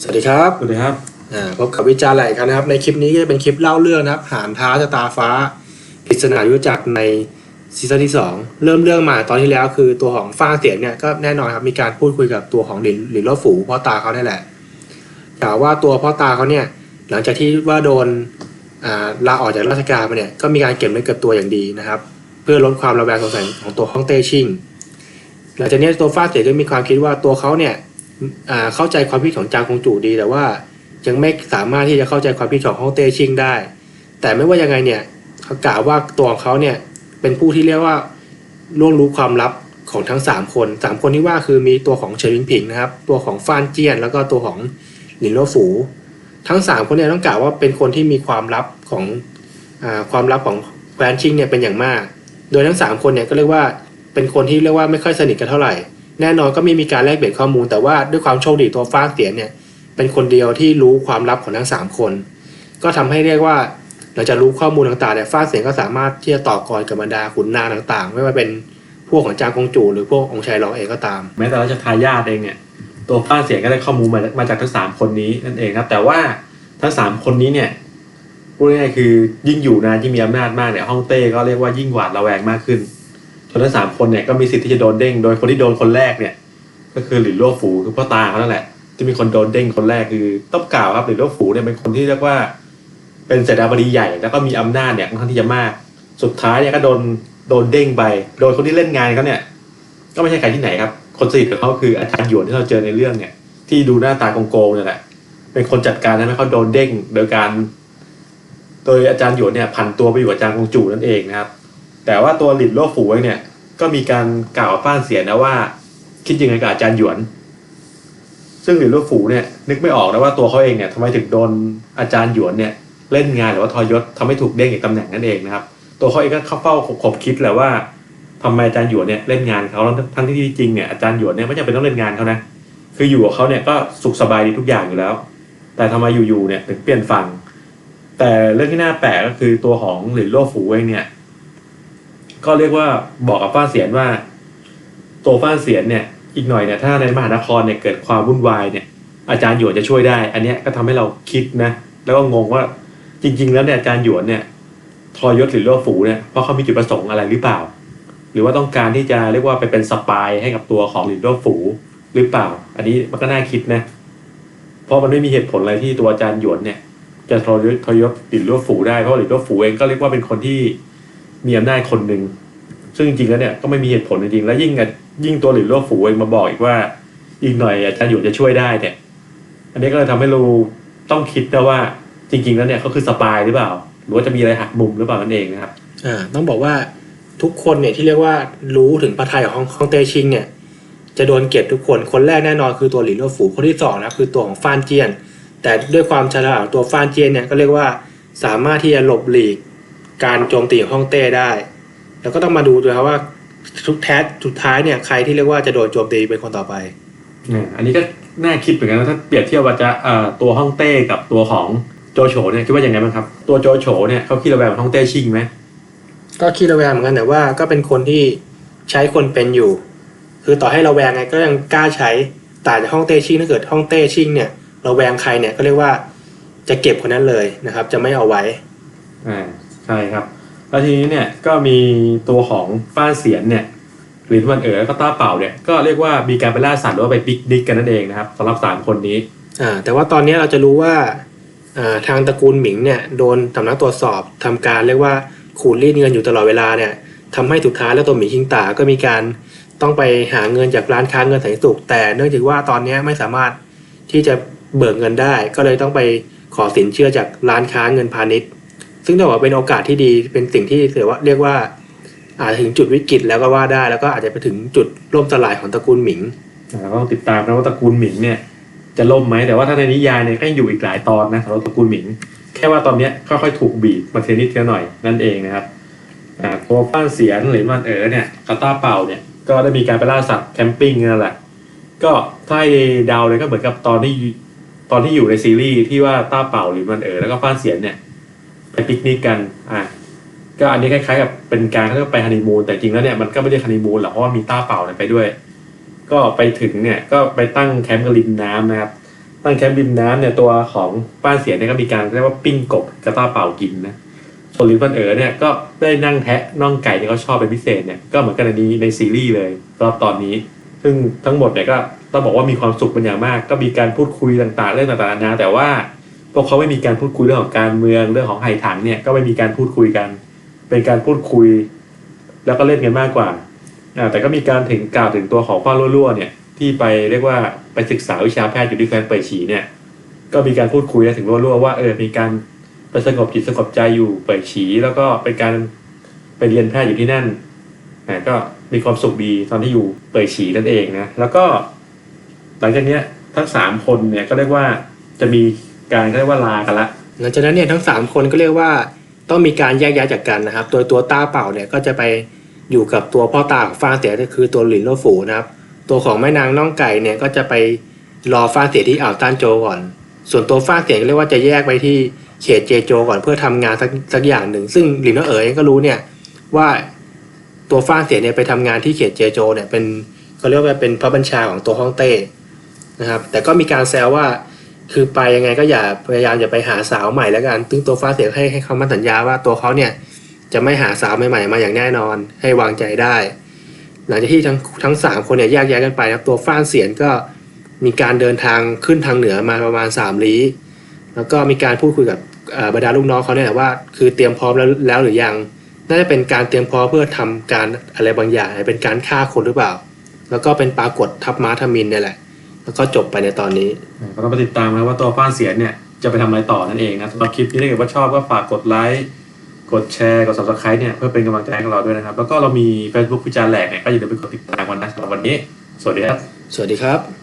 สวัสดีครับสวัสดีครับอ่าพบกับวิจารณ์ไหลกันนะครับ ในคลิปนี้ก็จะเป็นคลิปเล่าเรื่องนะครับหานท้าชะตาฟ้าปริศนายุทธจักรในซีซั่นที่ 2 เริ่มเรื่องมาตอนที่แล้วคือตัวของฟ้างเสียงเนี่ยก็แน่นอนครับมีการพูดคุยกับตัวของหลินหลินล้อฝูพ่อตาเขาเนี่ยแหละกล่าวว่าตัวพ่อตาเขาเนี่ยหลังจากที่ว่าโดนอ่าลาออกจากราชการมาเนี่ยก็มีการเก็บเนื้อเก็บตัวอย่างดีนะครับ เพื่อลดความระแวงสงสัยของตัวฮ่องเต้ชิงหลังจากนี้ตัวฟ้าเสียก็มีความคิดว่าตัวเขาเนี่ยอ่า เข้าใจความคิดของจางคงจู่ดี แต่ว่ายังไม่สามารถที่จะเข้าใจความคิดของฮ่องเต้ชิงได้ แต่ไม่ว่ายังไงเนี่ยเขากล่าวว่าตัวของเขาเนี่ยเป็นผู้ที่เรียกว่าล่วงรู้ความลับของทั้งสามคนสามคนที่ว่าคือมีตัวของเฉินหลินผิงนะครับ ตัวของฟานเจียน แล้วก็ตัวของหลินโลฝูทั้งสามคนเนี่ยต้องกล่าวว่าเป็นคนที่มีความลับของอความลับของแควนชิงเนี่ยเป็นอย่างมาก โดยทั้งสามคนเนี่ยก็เรียกว่าเป็นคนที่เรียกว่าไม่ค่อยสนิทกันเท่าไหร่ แน่นอนก็ไม่มีการแลกเปลี่ยนข้อมูล แต่ว่าด้วยความโชคดีตัวฟ้าเสียนเนี่ยเป็นคนเดียวที่รู้ความลับของทั้งสามคน ก็ทำให้เรียกว่าหลังจากรู้ข้อมูลต่างๆเนี่ยฟ้าเสียนก็สามารถที่จะต่อกรกับบรรดาขุนนางต่างๆ ไม่ว่าเป็นพวกของจางกงจูหรือพวกองค์ชายรองเองก็ตาม แม้แต่ราชทายาทเองเนี่ยตัวฟ้าเสียก็ได้ข้อมูลมามาจากทั้งสามคนนี้นั่นเองครับแต่ว่าทั้งสามคนนี้เนี่ยพูดง่ายๆคือยิ่งอยู่นานยิ่งมีอำนาจมากเนี่ยฮ่องเต้ก็เรียกว่ายิ่งหวาดระแวงมากขึ้น นทั้งสามคนเนี่ยก็มีสิทธิ์ที่จะโดนเด้ง โดยคนที่โดนคนแรกเนี่ย ก็คือหลินลั่วฝูคือพ่อตาเขานั่นแหละ ที่มีคนโดนเด้งคนแรกคือต้องกล่าวครับหลินลั่วฝูเนี่ยเป็นคนที่เรียกว่า เป็นเสนาบดีใหญ่ แล้วก็มีอำนาจเนี่ยค่อนข้างที่จะมาก สุดท้ายเนี่ยก็โดนโดนเด้งไป โดยคนที่เล่นงานเขาเนี่ย ก็ไม่ใช่ใครที่ไหนครับ คนสนิทของเขาคืออาจารย์หยวนที่เราเจอในเรื่องเนี่ย ที่ดูหน้าตาโกงๆเนี่ยแหละเป็นคนจัดการทำให้เขาโดนเด้งโดยการโดยอาจารย์หยวนเนี่ยพันตัวไปอยู่กับอาจารย์กงจู่นั่นเองนะครับ แต่ว่าตัวหลินโลฝูงเนี่ย ก็มีการกล่าวฟ้านเสียนะว่า คิดยังไงกับอาจารย์หยวน ซึ่งหลินโลฝูเนี่ยนึกไม่ออกนะว่าตัวเขาเองเนี่ยทำไมถึงโดนอาจารย์หยวนเนี่ยเล่นงานหรือว่าทอยศทำให้ถูกเด้งอีกตำแหน่งนั่นเองนะครับ ตัวเขาเองก็เข้าเฝ้าขบคิดแหละว่าทำไมอาจารย์หยวนเนี่ยเล่นงานเขาทั้งที่จริงเนี่ยอาจารย์หยวนเนี่ยไม่จำเป็นต้องเล่นงานเขานะคืออยู่กับเขาเนี่ยก็สุขสบายดีทุกอย่างอยู่แล้ว แต่ทำไมอยู่ๆเนี่ยถึงเปลี่ยนฝั่งแต่เรื่องที่น่าแปลกก็คือตัวของหลินโลฝูเองเนี่ย ก็เรียกว่าบอกกับฟ้าเสียนว่า ตัวฟ้าเสียนเนี่ย อีกหน่อยเนี่ยถ้าในมหานครเนี่ยเกิดความวุ่นวายเนี่ย อาจารย์หยวนจะช่วยได้ อันเนี้ยก็ทำให้เราคิดนะ แล้วก็งงว่าจริง ๆ แล้วเนี่ยอาจารย์หยวนเนี่ยทรยศหรือโลฝูเนี่ยเพราะเขามีจุดประสงค์อะไรหรือเปล่า หรือว่าต้องการที่จะเรียกว่าไปเป็นสปายให้กับตัวของหลินโลฝูหรือเปล่า อันนี้มันก็น่าคิดนะ เพราะมันไม่มีเหตุผลอะไรที่ตัวอาจารย์หยวนเนี่ยจะทรยศทรยศหลินโลฝูได้เพราะหลินโลฝูเองก็เรียกว่าเป็นคนที่ มีอำนาจคนหนึ่งซึ่งจริงๆแล้วเนี่ยก็ไม่มีเหตุผลจริงๆแล้วยิ่งยิ่งตัวหลินโลฝูเองมาบอกอีกว่า อีกหน่อยอาจารย์หยวนจะช่วยได้เนี่ย อันนี้ก็เลยทำให้เราต้องคิดนะว่าจริง ๆ แล้วเนี่ยเขาคือสปายหรือเปล่า หรือว่าจะมีอะไรหักมุมหรือเปล่านั่นเองนะครับอ่าต้องบอกว่าทุกคนเนี่ยที่เรียกว่ารู้ถึงพระทัยของฮ่องเตชิงเนี่ย จะโดนเกลียดทุกคนคนแรกแน่นอนคือตัวหลินโลฝูคนที่สองนะคือตัวของฟานเจียน แต่ด้วยความฉลาดของตัวฟานเจียนเนี่ยก็เรียกว่าสามารถที่จะหลบหลีก การโจมตีของฮ่องเต้ได้ แล้วก็ต้องมาดูด้วยครับว่าทุกแท้สุดท้ายเนี่ยใครที่เรียกว่าจะโดนโจมตีเป็นคนต่อไปเนี่ยอันนี้ก็น่าคิดเหมือนกันนะถ้าเปรียบเทียบว่าจะเอ่อตัวฮ่องเต้กับตัวของโจโฉเนี่ยคิดว่ายังไงบ้างครับ ตัวโจโฉเนี่ยเขาคิดระแวงกับฮ่องเต้ชิงไหมก็ขี้ระแวงเหมือนกันแต่ว่าก็เป็นคนที่ใช้คนเป็นอยู่ คือต่อให้ระแวงไงก็ยังกล้าใช้ต่างจากห้องเต้ชิงถ้าเกิดห้องเต้ชิงเนี่ยระแวงใครเนี่ยก็เรียกว่าจะเก็บคนนั้นเลยนะครับ จะไม่เอาไว้อ่า ใช่ครับ แล้วทีนี้เนี่ยก็มีตัวของฟ้านเสียนเนี่ยหรือทวันเอ๋อก็ต้าเป่าเนี่ยก็เรียกว่ามีการไปล่าสัตว์หรือว่าไปปิกนิกกันนั่นเองนะครับสำหรับสามคนนี้อ่าแต่ว่าตอนนี้เราจะรู้ว่าอ่าทางตระกูลหมิงเนี่ยโดนสำนักตรวจสอบทำการเรียกว่าขูดรีดเงินอยู่ตลอดเวลาเนี่ยทำให้สุดท้ายแล้วตัวหมิงชิงตาก็มีการต้องไปหาเงินจากร้านค้าเงินแสนสุขแต่เนื่องจากว่าตอนนี้ไม่สามารถที่จะเบิกเงินได้ ก็เลยต้องไปขอสินเชื่อจากร้านค้าเงินพาณิชย์ ซึ่งถือว่าเป็นโอกาสที่ดีเป็นสิ่งที่ถือว่าเรียกว่า อาจจะถึงจุดวิกฤตแล้วก็ว่าได้ แล้วก็อาจจะไปถึงจุดล่มสลายของตระกูลหมิงเราก็ต้องติดตามนะว่าตระกูลหมิงเนี่ยจะล่มไหมแต่ว่าถ้าในนิยายเนี่ยก็ยังอยู่อีกหลายตอนนะสำหรับตระกูลหมิง แค่ว่าตอนเนี้ยค่อยๆถูกบีบมาเทนิดเทีละหน่อยนั่นเองนะครับอ่าตัวฟ้านเสียนหรือมันเอ๋อเนี่ยกาตาเป่าเนี่ยก็ได้มีการไปล่าสัตว์แคมปิ้งนั่นแหละก็ถ้าเดาวเลยก็เหมือนกับตอนที่ตอนที่อยู่ในซีรีส์ที่ว่าต้าเป่าหรือมันเอ๋อแล้วก็ฟ้านเสียนเนี่ย ไปปิกนิกกันอะก็อันนี้คล้ายๆกับเป็นการเขาเรียกว่าไปฮันนีมูนแต่จริงแล้วเนี่ยมันก็ไม่ได้ฮันนีมูนหรอกเพราะว่ามีต้าเป่าไปด้วย ก็ไปถึงเนี่ยก็ไปตั้งแคมป์กันริมน้ำนะครับตั้งแคมป์ริมน้ำเนี่ยตัวของป้านเสียเนี่ยก็มีการเรียกว่าปิ้งกบกระต้าเป่ากินนะส่วนลินฟันเอ๋อเนี่ยก็ได้นั่งแทะน่องไก่ที่เขาชอบเป็นพิเศษเนี่ยก็เหมือนกันในนี้ในซีรีส์เลยสำหรับตอนนี้ ซึ่งทั้งหมดเนี่ยก็ต้องบอกว่ามีความสุขเป็นอย่างมาก ก็มีการพูดคุยต่างๆเรื่องต่างๆนานาแต่ว่า วกเขาไม่มีการพูดคุยเรื่องของการเมืองเรื่องของไห่ถังเนี่ยก็ไม่มีการพูดคุยกัน เป็นการพูดคุย แล้วก็เล่นกันมากกว่าอ่าแต่ก็มีการถึงกล่าวถึงตัวของพ่อรั่วๆเนี่ยที่ไปเรียกว่าไปศึกษาวิชาแพทย์อยู่ที่แคว้นเปยฉีเนี่ยก็มีการพูดคุยถึงรั่วๆว่าเออมีการไปสงบจิตสงบใจอยู่เปยฉี แล้วก็เป็นการไปเรียนแพทย์อยู่ที่นั่นอ่าก็มีความสุขดีตอนที่อยู่เปยฉีนั่นเองนะแล้วก็ หลังจากนี้ทั้งสามคนเนี่ยก็เรียกว่าจะมี การก็เรียกว่าลากันละ หลังจากนั้นเนี่ยทั้งสามคนก็เรียกว่าต้องมีการแยกย้ายจากกันนะครับ โดยตัวต้าเป่าเนี่ยก็จะไปอยู่กับตัวพ่อตาของฟ้าเสียก็คือตัวหลินโลฝูนะครับ ตัวของแม่นางน่องไก่เนี่ยก็จะไปรอฟ้าเสียที่อ่าวต้านโจก่อน ส่วนตัวฟ้าเสียก็เรียกว่าจะแยกไปที่เขตเจโจก่อนเพื่อทำงานสักสักอย่างหนึ่ง ซึ่งหลินโนเอ๋ยก็รู้เนี่ยว่าตัวฟ้าเสียเนี่ยไปทำงานที่เขตเจโจเนี่ยเป็นเขาเรียกว่าเป็นพระบัญชาของตัวฮ่องเต้นะครับ แต่ก็มีการแซวว่า คือไปยังไงก็อย่าพยายามอย่าไปหาสาวใหม่แล้วกันซึ่งตัวฟ้าเสียให้ให้เขามาสัญญาว่าตัวเขาเนี่ยจะไม่หาสาวใหม่ๆมาอย่างแน่นอน ให้วางใจได้ หลังจากที่ทั้งทั้งสามคนเนี่ยแยกย้ายกันไปนะครับตัวฟ้านเสียนก็มีการเดินทางขึ้นทางเหนือมาประมาณสามลี้แล้วก็มีการพูดคุยกับบรรดาลูกน้องเขาเนี่ยแหละว่า คือเตรียมพร้อมแล้วแล้วหรือยังน่าจะเป็นการเตรียมพร้อมเพื่อทำการอะไรบางอย่างเป็นการฆ่าคนหรือเปล่า แล้วก็เป็นปรากฏทับม้าทมินเนี่ยแหละ แล้วก็จบไปในตอนนี้ก็ต้องไปติดตามนะว่าตัวฟ้านเสียนเนี่ยจะไปทำอะไรต่อนั่นเองนะสำหรับคลิปนี้ถ้าเกิดว่าชอบก็ฝากกดไลค์กดแชร์กด subscribe เนี่ยเพื่อเป็นกำลังใจให้กับเราด้วยนะครับ แล้วก็เรามี Facebook พิจารณ์แหลกเนี่ยก็อย่าลืมไปกดติดตามกันนะสำหรับวันนี้ สวัสดีครับ สวัสดีครับ